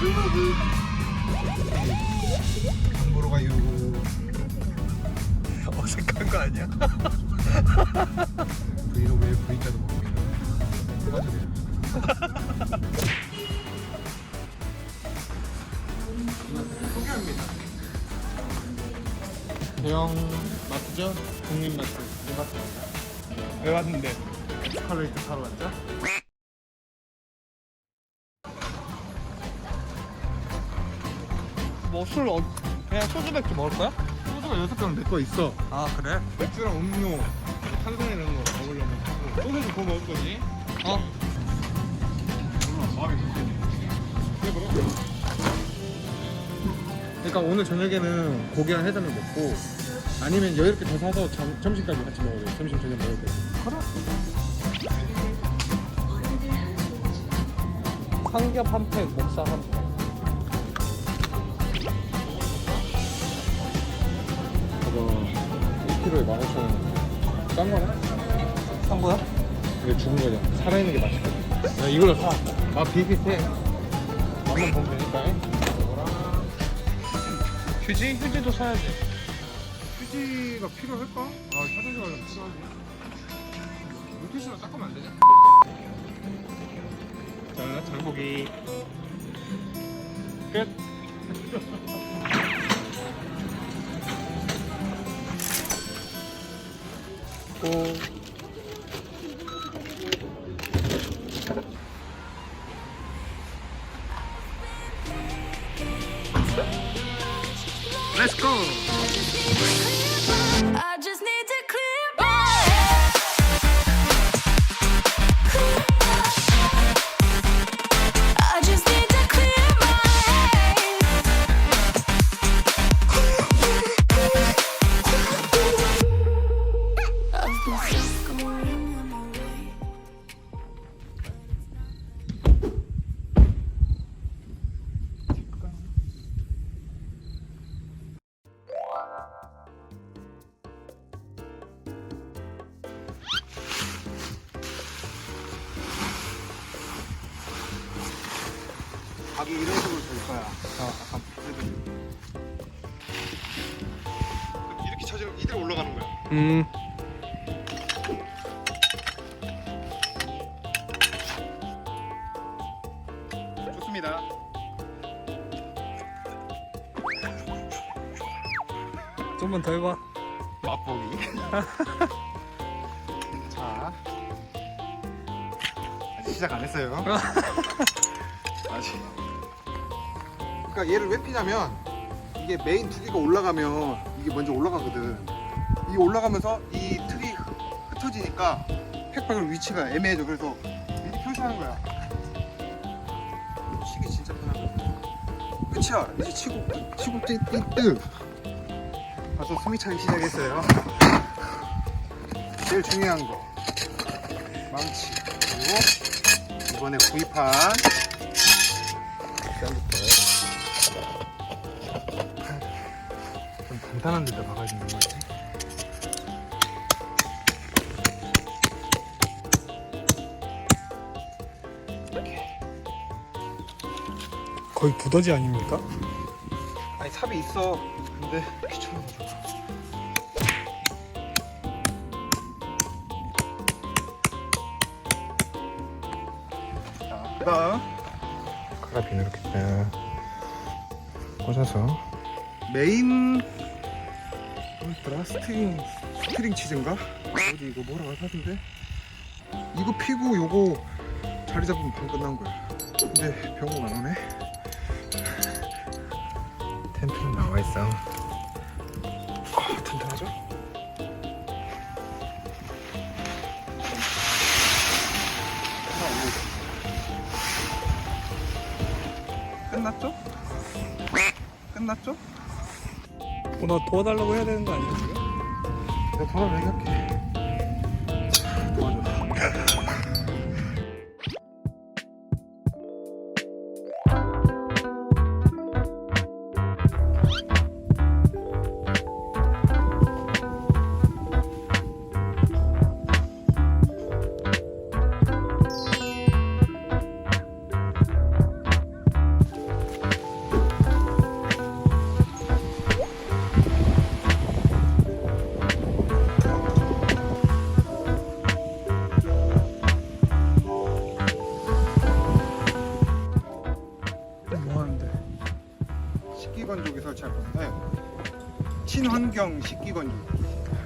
브이로그. 장 보러 가요? 어색한 거 아니야? 브이로그에 V자도 먹습니다 소개합니다 대형 마트죠? 국민마트 네 맞습니다 왜 왔는데? 스칼레이트 사러 왔죠? 뭐 술 어, 그냥 소주 맥주 먹을 거야? 소주가 여섯 병 내 거 있어 아 그래? 맥주랑 음료 탄산 이런 거 먹으려면 소세지 구워 먹을 거지? 어? 마음이 그러니까 오늘 저녁에는 고기랑 해산물 먹고 아니면 이렇게 더 사서 점, 점심까지 같이 먹어야 돼. 점심 저녁 먹을 때. 삼겹 한 팩, 목살 한 팩. 저거 1kg에 15,000원. 싼 거네? 산 거야? 이게 죽은 거잖아. 살아있는 게 맛있거든. 야, 이걸로 사. 맛 비슷해. 맛만 보면 되니까. 휴지? 휴지도 사야지. 휴지가 필요할까? 아 화장실 가려면 필요하지 물티슈로 닦으면 안 되냐? 자, 장고기. 끝. 고. 각이 이런 식으로 될 거야. 아, 아까 이렇게 쳐주면 이대로 올라가는 거야. 음. 좋습니다. 좀만 더 해봐. 맛보기. 자, 아직 시작 안 했어요. 아직. 그러니까 얘를 왜 피냐면 이게 메인 두 개가 올라가면 이게 먼저 올라가거든. 이게 올라가면서 이 틀이 흩- 흩어지니까 팩박을 위치가 애매해져. 그래서 미리 표시하는 거야. 치기 진짜 거야. 끝이야. 이제 치고 치고 띠띠뜨. 벌써 숨이 차기 시작했어요. 제일 중요한 거 망치 그리고 이번에 구입한 좀 단단한 데다 박아야 되는 거 같아. 거의 두더지 아닙니까? 아니 삽이 있어. 근데 귀찮아. 자, 그다음 카라빈 이렇게 딱 꽂아서 메인 뭐였더라? 스트링 스트링 치즈인가? 어디 이거 뭐라고 하던데? 이거 피고 요거 자리 잡으면 병 끝난 거야. 근데 병원 안 오네. 텐트는 나와 있어. 아, 튼튼하죠? 끝났죠? 끝났죠? 어, 나 도와달라고 해야 되는 거 아니야 지금? 내가 전화 얘기할게. 친환경 식기건조.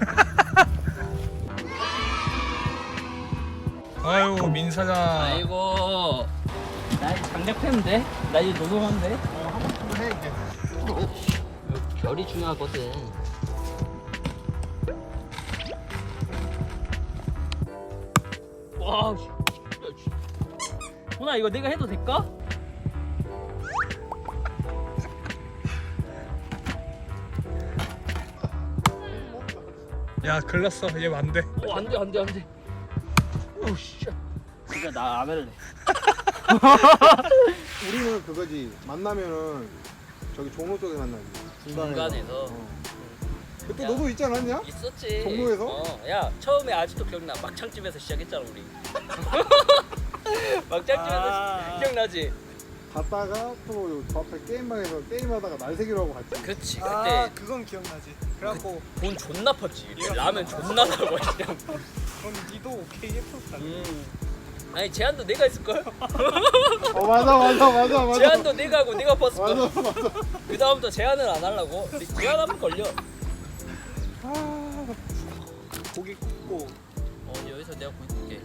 아유 민 사장. 아이고 나 장작 패면 돼? 나 이제 노동하면 돼? 한번 해 이제. 결이 중요하거든 와 씨. 야, 씨. 호나 이거 내가 해도 될까? 야 글렀어. 얘 안 돼. 오 안돼 안돼 안돼 오씨 진짜 나안 할래 우리는 그거지. 만나면은 저기 종로 쪽에 만나지. 중간에. 중간에서 그때 너도 있지 않았냐? 있었지 종로에서? 어, 야 처음에 아직도 기억나 막창집에서 시작했잖아 우리 막창집에서 아. 시- 기억나지? 갔다가 또 저 앞에 게임방에서 게임하다가 날새기로 하고 갔지. 그치 그때 아 그건 기억나지. 그래갖고 돈 존나 팠지 이렇게 라면 존나 사고 그냥 그럼 니도 오케이 했었다. 음. 아니 제한도 내가 했을걸? 어 맞아 맞아 맞아 맞아. 제한도 내가 하고 내가 팠을걸? 맞아 맞아. 그 다음부터 제한을 안 하려고 근데 제한하면 걸려 고기 굽고 어 여기서 내가 고기 굽게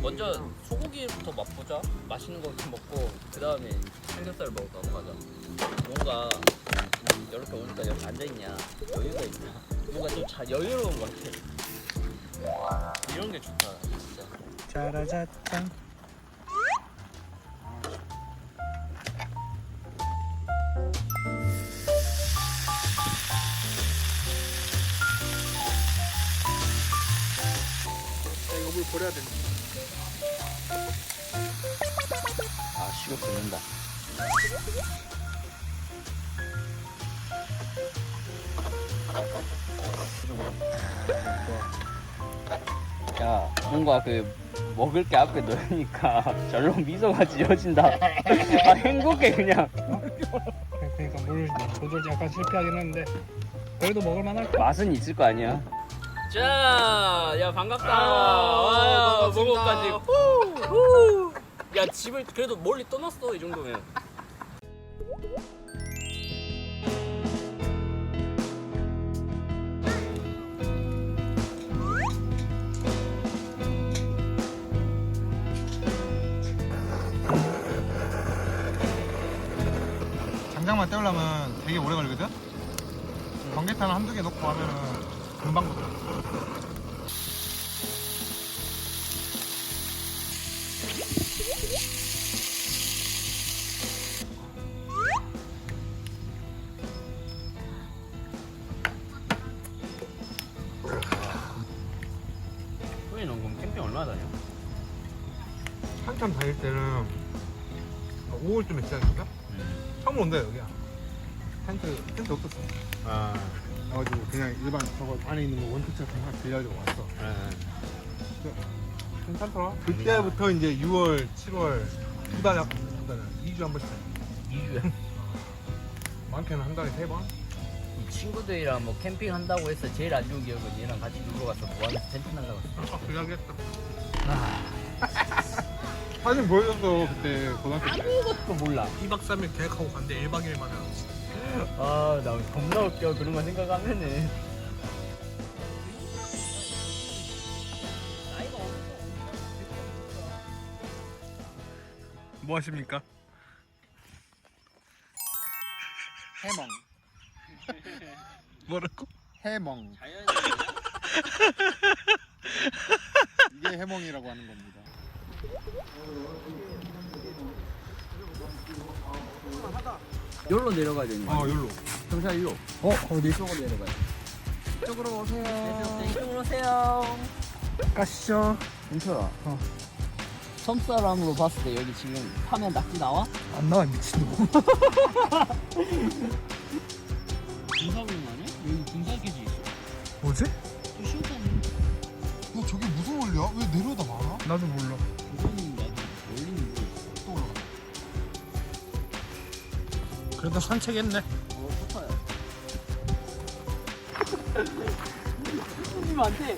먼저 소고기부터 맛보자 맛있는 거부터 먹고 그 다음에 삼겹살을 먹고 넘어가자 뭔가 이렇게 오니까 여기 앉아있냐? 여유가 있냐? 뭔가 좀 자, 여유로운 것 같아. 이런 게 좋다 진짜. 짜라자짠. 야, 이거 물 버려야 된다. 아 식욕 돋는다 야 뭔가 그 먹을 게 앞에 놓으니까 절로 미소가 지어진다 아 행복해 그냥 그러니까 물 조절 약간 실패하긴 했는데 그래도 먹을 만할 거. 맛은 있을 거 아니야 자, 야 반갑다. 아. 먹어까지. 야 집을 그래도 멀리 떠났어 이 정도면. 장작만 떼우려면 되게 오래 걸리거든? 전기탄 한두 개 놓고 하면은 금방 붙어. 텐트, 없었어. 아, 그래가지고 그냥 일반 저거 안에 있는 거 원투차 하나 빌려주고 왔어. 괜찮더라. 그때부터 이제 6월, 7월 두 달에 두 달에 2주 한 번씩. 2주야. 많게는 한 달에 세 번. 친구들이랑 뭐 캠핑 한다고 해서 제일 안 좋은 기억은 얘랑 같이 놀러 가서 무안에서 텐트 날라갔어. 아, 그 이야기 했다. 사진 보여줬어 그때 고등학교 때. 그거 몰라. 2박 3일 계획하고 갔는데 1박 2일 만에 왔지. 아, 나 겁나 웃겨 그런 거 생각하면은. 뭐 하십니까? 해멍. 뭐라고? 해멍. 이게 해멍이라고 하는 겁니다. 여기로 내려가야 되는 거야. 어, 여기로. 경찰 일로. 어 어디? 이쪽으로 내려가야 돼. 이쪽으로 오세요. 이쪽으로 오세요. 가시죠. 윤철아. 섬사람으로 봤을 때 여기 지금 화면 낙지 나와? 안 나와 미친놈. 군사분 아니야? 여기 군사 기지 있어. 뭐지? 또 신탄 야, 저게 무슨 원리야? 왜 내려다 말아? 나도 몰라. 그래도 산책했네. 어, 좋다요. 손님한테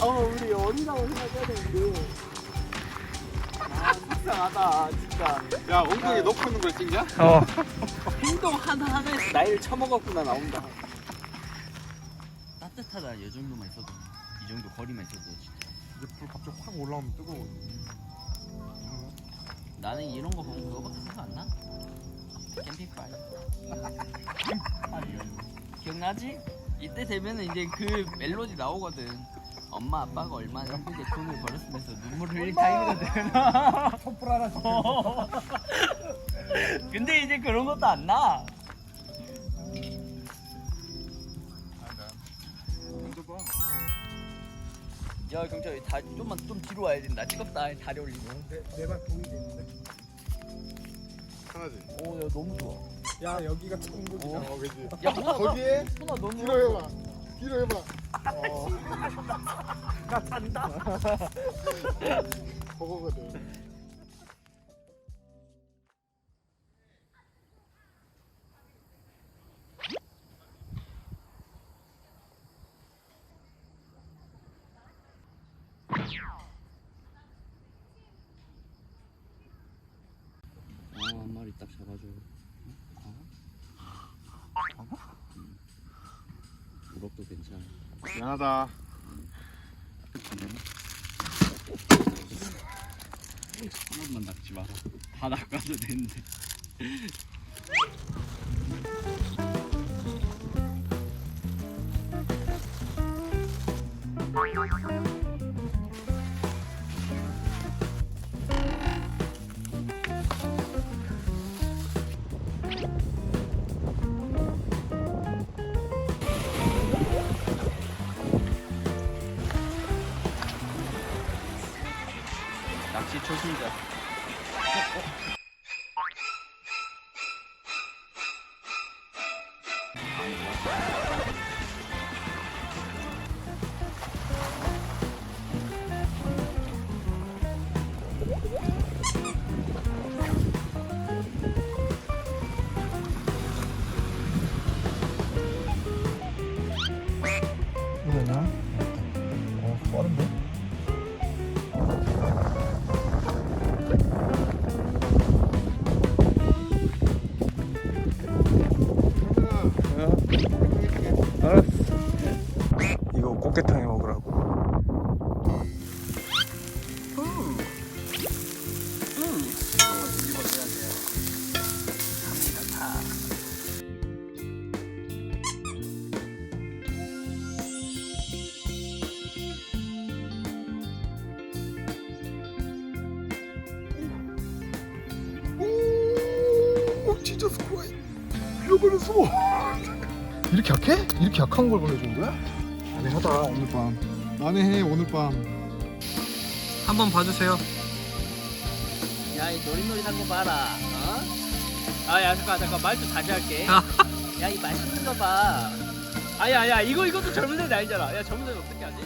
어 우리 어디라고 생각해야 되는데 아 속상하다 진짜 야, 엉덩이 넣고 있는 걸 찍냐? 어. 행동 하나하나에서 나이를 처먹었구나 나온다 괜찮아 이 정도만 있어도 이 정도 거리만 있어도 진짜 이제 불 갑자기 확 올라오면 뜨거워. 나는 이런 거 보면 그거밖에 생각 안 나? 캠핑파이어 기억나지? 이때 되면은 이제 그 멜로디 나오거든 엄마 아빠가 얼마나 힘들게 돈을 벌었으면서 눈물을 흘릴 타임이거든 촛불 하나 줘. 근데 이제 그런 것도 안 나. 야 경찰 다 좀만 좀 뒤로 와야 된다. 찍었다 다리 올리고. 내발 보이 되는데. 하나지. 오, 야 너무 좋아. 야 여기가 천국이다. 어, 그지. 야 누나 거기에 누나 너무 뒤로 해봐. 뒤로 해봐. 어, 나 잔다. 그거거든. 우럭도 괜찮아. 미안하다. 한 번만 낚지 마라. 다 낚아도 되는데. 낚시 이 꽃게탕에 먹으라고. 스코이. 잃어버렸어. 이렇게 약해? 이렇게 약한 걸 보내준 거야? 난해하다 오늘 밤. 난해해 오늘 밤. 한번 봐주세요. 야, 이 노릿노릿한 거 봐라. 어? 아, 야, 잠깐, 잠깐, 말 좀 다시 할게. 야, 이 맛있는 거 봐. 아, 야, 야, 이거, 이것도 젊은 애들 아니잖아. 야, 젊은 애들 어떻게 하지?